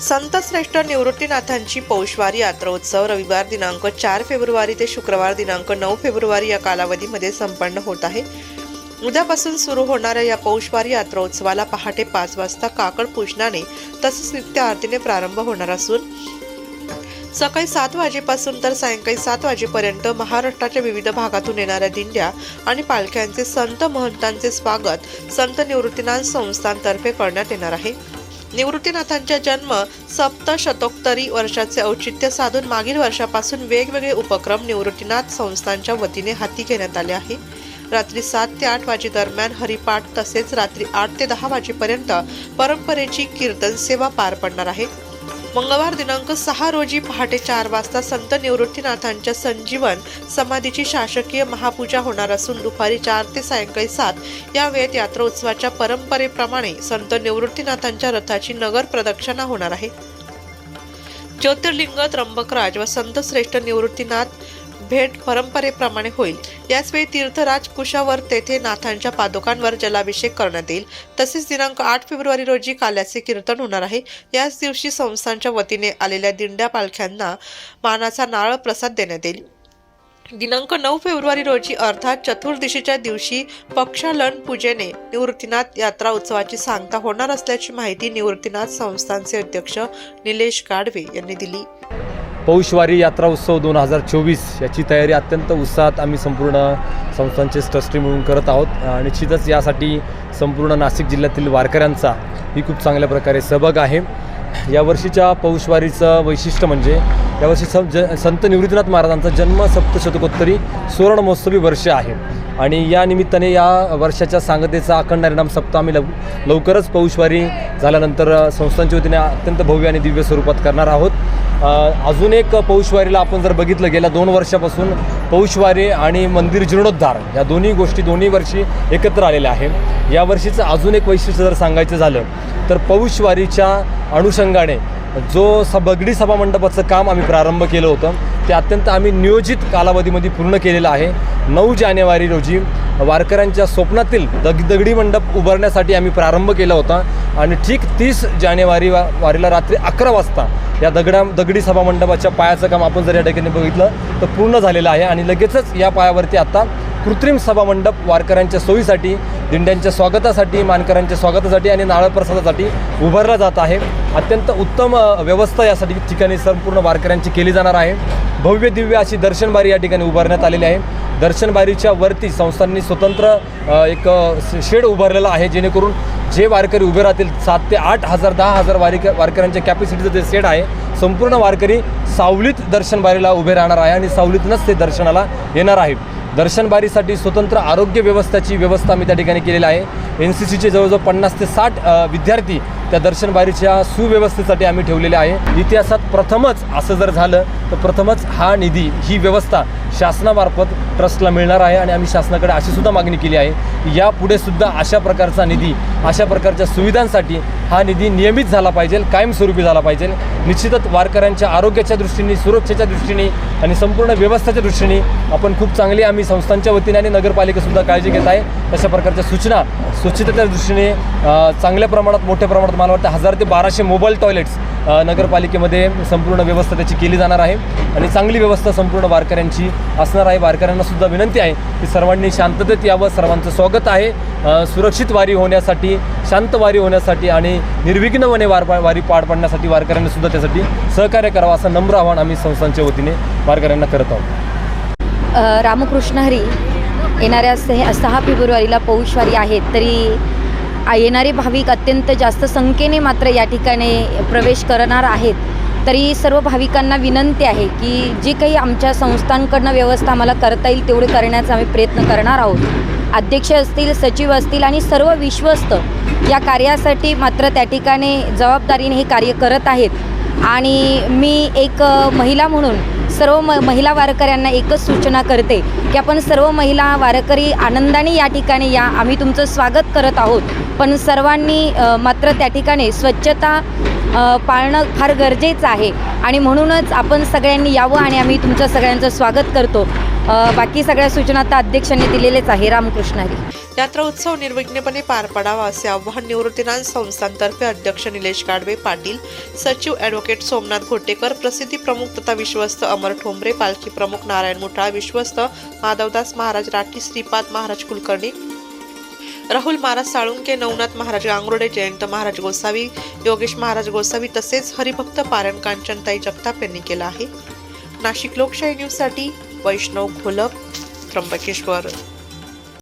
संत श्रेष्ठ निवृत्तीनाथांची पौशवारी यात्रा उत्सव रविवार दिनांक चार फेब्रुवारी ते शुक्रवार दिनांक नऊ फेब्रुवारी या कालावधीमध्ये संपन्न होत आहे. उद्यापासून सुरू होणाऱ्या या पौषवारी यात्रा उत्सवाला पहाटे पाच वाजता काकड पूजनाने तसेच नित्य आरतीने प्रारंभ होणार असून सकाळी सात वाजेपासून तर सायंकाळी सात वाजेपर्यंत महाराष्ट्राच्या विविध भागातून येणाऱ्या दिंड्या आणि पालख्यांचे संत महंतांचे स्वागत संत निवृत्तीनाथ संस्थांतर्फे करण्यात येणार आहे. निवृत्तीनाथांचा जन्म सप्तशतोत्तरी वर्षाचे औचित्य साधून मागील वर्षापासून वेगवेगळे उपक्रम निवृत्तीनाथ संस्थांच्या वतीने हाती घेण्यात आले आहे. रात्री सात ते आठ वाजे दरम्यान हरिपाठ तसेच रात्री आठ ते दहा वाजेपर्यंत परंपरेची कीर्तन सेवा पार पडणार आहे. मंगळवार दिनांक सहा रोजी पहाटे चार वाजता संत निवृत्तीनाथांच्या संजीवन समाधीची शासकीय महापूजा होणार असून दुपारी चार ते सायंकाळी सात या वेळेत यात्रा उत्सवाच्या परंपरेप्रमाणे संत निवृत्तीनाथांच्या रथाची नगर प्रदक्षिणा होणार आहे. ज्योतिर्लिंग त्र्यंबकराज व संत श्रेष्ठ निवृत्तीनाथ भेट परंपरेप्रमाणे होईल. याचवेळी तीर्थराज कुशावर तेथे नाथांच्या पादुकांवर जलाभिषेक करण्यात येईल. तसेच दिनांक आठ फेब्रुवारी रोजी काल्याचे कीर्तन होणार आहे. याच दिवशी संस्थांच्या वतीने आलेल्या दिंड्या पालख्यांना मानाचा नारळ प्रसाद देण्यात येईल. दिनांक नऊ फेब्रुवारी रोजी अर्थात चतुर्दशीच्या दिवशी पक्षालन पूजेने निवृत्तीनाथ यात्रा उत्सवाची सांगता होणार असल्याची माहिती निवृत्तीनाथ संस्थांचे अध्यक्ष निलेश गाडवे यांनी दिली. पौषवारी यात्रा उत्सव दोन हजार चोवीस याची तयारी अत्यंत उत्साहात आम्ही संपूर्ण संस्थांचे ट्रस्टी मिळून करत आहोत. निश्चितच यासाठी संपूर्ण नाशिक जिल्ह्यातील वारकऱ्यांचा ही खूप चांगल्या प्रकारे सहभाग आहे. यावर्षीच्या पौषवारीचं वैशिष्ट्य म्हणजे यावर्षी सं ज संत निवृत्तीनाथ महाराजांचा जन्म सप्तशतकोत्तरी सुवर्ण महोत्सवी वर्ष आहे. आणि या निमित्ताने या वर्षाच्या सांगतेचा अखंड परिणाम सप्ताह आम्ही लव लवकरच पौषवारी झाल्यानंतर संस्थांच्या वतीने अत्यंत भव्य आणि दिव्य स्वरूपात करणार आहोत. अजून एक पौषवारीला आपण जर बघितलं गेल्या दोन वर्षापासून पौषवारी आणि मंदिर जीर्णोद्धार या दोन्ही गोष्टी दोन्ही वर्षी एकत्र आलेल्या आहे यावर्षीचं अजून एक वैशिष्ट्य जर सांगायचं झालं तर पौषवारीच्या अनुषंगाने जो स बगडी सभामंडपाचं काम आम्ही प्रारंभ केलं होतं ते अत्यंत आम्ही नियोजित कालावधीमध्ये पूर्ण केलेलं आहे. नऊ जानेवारी रोजी वारकऱ्यांच्या स्वप्नातील दग दगडी मंडप उभारण्यासाठी आम्ही प्रारंभ केला होता. आणि ठीक तीस जानेवारी वा वारीला रात्री अकरा वाजता या दगडा दगडी सभामंडपाच्या पायाचं काम आपण जर या ठिकाणी बघितलं तर पूर्ण झालेलं आहे. आणि लगेचच या पायावरती आता कृत्रिम सभामंडप वारकऱ्यांच्या सोयीसाठी दिंड्यांच्या स्वागतासाठी मानकऱ्यांच्या स्वागतासाठी आणि नारळ प्रसादासाठी उभारला जात आहे. अत्यंत उत्तम व्यवस्था यासाठी ठिकाणी संपूर्ण वारकऱ्यांची केली जाणार आहे. भव्य दिव्य अशी दर्शनबारी या ठिकाणी उभारण्यात आलेली आहे. दर्शनबारीच्या वरती संस्थांनी स्वतंत्र एक शेड उभारलेला आहे जेणेकरून जे वारकरी उभे राहतील सात ते आठ हजार दहा हजार वारिक वारकऱ्यांच्या कॅपॅसिटीचं जे शेड आहे संपूर्ण वारकरी सावलीत दर्शनबारीला उभे राहणार आहे आणि सावलीतूनच ते दर्शनाला येणार आहे दर्शनबारीसाठी स्वतंत्र आरोग्य व्यवस्थाची व्यवस्था मी त्या ठिकाणी केलेली आहे. एन सी सीचे जवळजवळ पन्नास ते साठ विद्यार्थी त्या दर्शनबारीच्या सुव्यवस्थेसाठी आम्ही ठेवलेले आहे. इतिहासात प्रथमच असं जर झालं तर प्रथमच हा निधी ही व्यवस्था शासनामार्फत ट्रस्टला मिळणार आहे आणि आम्ही शासनाकडे अशी सुद्धा मागणी केली आहे यापुढे सुद्धा अशा प्रकारचा निधी अशा प्रकारच्या सुविधांसाठी हा निधी नियमित झाला पाहिजे कायमस्वरूपी झाला पाहिजे. निश्चितच वारकऱ्यांच्या आरोग्याच्या दृष्टीने सुरक्षेच्या दृष्टीने आणि संपूर्ण व्यवस्थेच्या दृष्टीने आपण खूप चांगली आम्ही संस्थांच्या वतीने आणि नगरपालिकेसुद्धा काळजी घेत आहे. तशा प्रकारच्या सूचना स्वच्छतेच्या दृष्टीने चांगल्या प्रमाणात मोठ्या प्रमाणात मला वाटतं हजार ते बाराशे मोबाईल टॉयलेट्स नगरपालिकेमध्ये संपूर्ण व्यवस्था त्याची केली जाणार आहे. आणि चांगली व्यवस्था संपूर्ण वारकऱ्यांची असणार आहे. वारकऱ्यांना सुद्धा विनंती आहे की सर्वांनी शांततेत यावं. सर्वांचं स्वागत आहे. सुरक्षित वारी होण्यासाठी शांत वारी होण्यासाठी आणि निर्विघ्नपणे वार वारी पार पाडण्यासाठी वारकऱ्यांनी सुद्धा त्यासाठी सहकार्य करावं असं नम्र आव्हान आम्ही संस्थांच्या वतीने वारकऱ्यांना करत आहोत. रामकृष्ण हरी येणाऱ्या सह सहा फेब्रुवारीला पौषवारी आहेत. तरी येणारे भाविक अत्यंत जास्त संख्येने मात्र या ठिकाणी प्रवेश करणार आहेत. तरी सर्व भाविकांना विनंती आहे की जे काही आमच्या संस्थांकडनं व्यवस्था आम्हाला करता येईल तेवढे करण्याचा आम्ही प्रयत्न करणार आहोत. अध्यक्ष असतील सचिव असतील आणि सर्व विश्वस्त या कार्यासाठी मात्र त्या ठिकाणी जबाबदारीने हे कार्य करत आहेत. आणि मी एक महिला म्हणून सर्व म महिला वारकऱ्यांना एकच सूचना करते की आपण सर्व महिला वारकरी आनंदाने या ठिकाणी या आम्ही तुमचं स्वागत करत आहोत. पण सर्वांनी मात्र त्या ठिकाणी स्वच्छता पाळणं फार गरजेचं आहे. आणि म्हणूनच आपण सगळ्यांनी यावं आणि आम्ही तुमचं सगळ्यांचं स्वागत करतो. बाकी सगळ्या सूचना आता अध्यक्षांनी दिलेलेच आहे. रामकृष्ण हरी. यात्रा उत्सव निर्विघ्नपणे पार पडावा असे आव्हान निवृत्तीनाथ संस्थांतर्फे अध्यक्ष निलेश गाडवे पाटील सचिव ॲडव्होकेट सोमनाथ घोटेकर प्रसिद्धी प्रमुख तथा विश्वस्त अमर ठोंबरे पालखी प्रमुख नारायण मुठाळ विश्वस्त माधवदास महाराज राठी श्रीपाद महाराज कुलकर्णी राहुल महाराज साळुंके नवनाथ महाराज गांगुर्डे जयंत महाराज गोसावी योगेश महाराज गोसावी तसेच हरिभक्त पारण कांचनताई जगताप यांनी केला आहे. नाशिक लोकशाही न्यूजसाठी वैष्णव घोलप त्र्यंबकेश्वर.